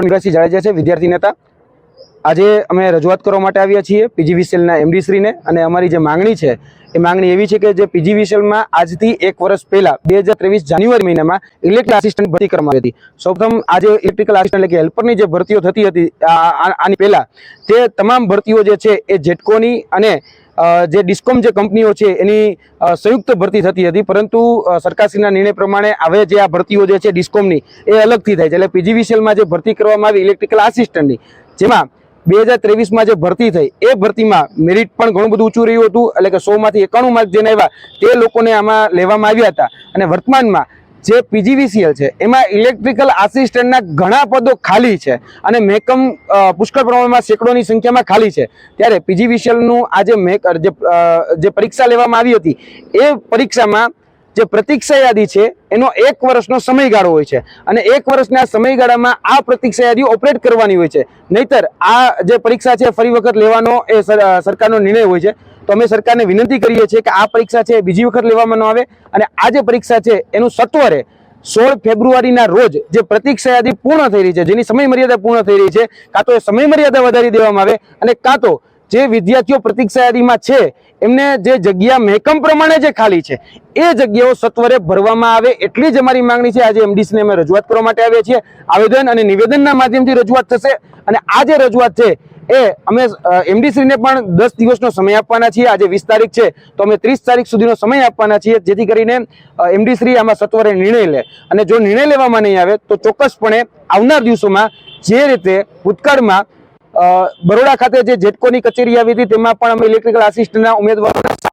નિરાશી જાડેજા છે વિદ્યાર્થી નેતા. આજે અમે રજૂઆત કરવા માટે આવ્યા છીએ પીજીવીસીએલના એમડીશ્રીને અને અમારી જે માંગણી છે, એ માંગણી એવી છે કે જે પીજીવીસીએલમાં આજથી એક વર્ષ પહેલા બે જાન્યુઆરી મહિનામાં ઇલેક્ટ્રિકલ આસિસ્ટન્ટ ભરતી કરવામાં આવી હતી. સૌપ્રથમ આજે ઇલેક્ટ્રિકલ આસિસ્ટન્ટ એટલે કે હેલ્પરની જે ભરતીઓ થતી હતી આની પહેલાં તે તમામ ભરતીઓ જે છે એ જેટકોની અને જે ડિસ્કોમ જે કંપનીઓ છે એની સંયુક્ત ભરતી થતી હતી. પરંતુ સરકારશ્રીના નિર્ણય પ્રમાણે હવે જે આ ભરતીઓ જે છે ડિસ્કોમની એ અલગથી થાય છે. એટલે પીજીવીસીએલમાં જે ભરતી કરવામાં આવી ઇલેક્ટ્રિકલ આસિસ્ટન્ટની જેમાં બે હજાર ત્રેવીસમાં જે ભરતી થઈ, એ ભરતીમાં મેરિટ પણ ઘણું બધું ઊંચું રહ્યું હતું. એટલે કે સોમાંથી એકાણું માર્ક જેને આવ્યા તે લોકોને આમાં લેવામાં આવ્યા હતા. અને વર્તમાનમાં જે પીજીવીસીએલ છે, એમાં ઇલેક્ટ્રિકલ આસિસ્ટન્ટના ઘણા પદો ખાલી છે. અને મેકમ પુષ્કળ પ્રમાણમાં સેંકડોની સંખ્યામાં ખાલી છે. ત્યારે પીજીવીસીએલનું આ જે જે પરીક્ષા લેવામાં આવી હતી, એ પરીક્ષામાં જે પ્રતીક્ષા યાદી છે, એનો એક વર્ષનો સમયગાળો હોય છે. અને એક વર્ષના સમયગાળામાં આ પ્રતીક્ષા યાદી ઓપરેટ કરવાની હોય છે. નહીતર આ જે પરીક્ષા છે, ફરી વખત લેવાનો એ સર- સરકારનો નિર્ણય હોય છે. તો અમે સરકારને વિનંતી કરીએ છીએ કે આ પરીક્ષા છે બીજી વખત લેવામાં ન આવે. અને આ જે પરીક્ષા છે, એનું સત્વરે સોળ ફેબ્રુઆરીના રોજ જે પ્રતીક્ષા યાદી પૂર્ણ થઈ રહી છે, જેની સમય મર્યાદા પૂર્ણ થઈ રહી છે, કાં તો એ સમય મર્યાદા વધારી દેવામાં આવે અને કાં તો જે વિદ્યાર્થીઓ પ્રતિક્ષાયારીમાં છે, એમને જે જગ્યા મહેકમ પ્રમાણે જે ખાલી છે, એ જગ્યાઓ સત્વરે ભરવામાં આવે એટલી જ અમારી માંગણી છે. આજે એમડીસીને અમે રજૂઆત કરવા માટે આવ્યા છીએ. આવેદન અને નિવેદનના માધ્યમથી રજૂઆત થશે અને આ જે રજૂઆત છે, એ અમે એમડીસીને પણ દસ દિવસનો સમય આપવાના છીએ. આજે વીસ તારીખ છે, તો અમે ત્રીસ તારીખ સુધીનો સમય આપવાના છીએ, જેથી કરીને એમડીસી આમાં સત્વરે નિર્ણય લે. અને જો નિર્ણય લેવામાં નહીં આવે, તો ચોક્કસપણે આવનાર દિવસોમાં જે રીતે ભૂતકાળમાં બરોડા ખાતે જે જેટકોની કચેરી આવી હતી તેમાં પણ અમે ઇલેક્ટ્રિકલ આસિસ્ટન્ટના ઉમેદવારોના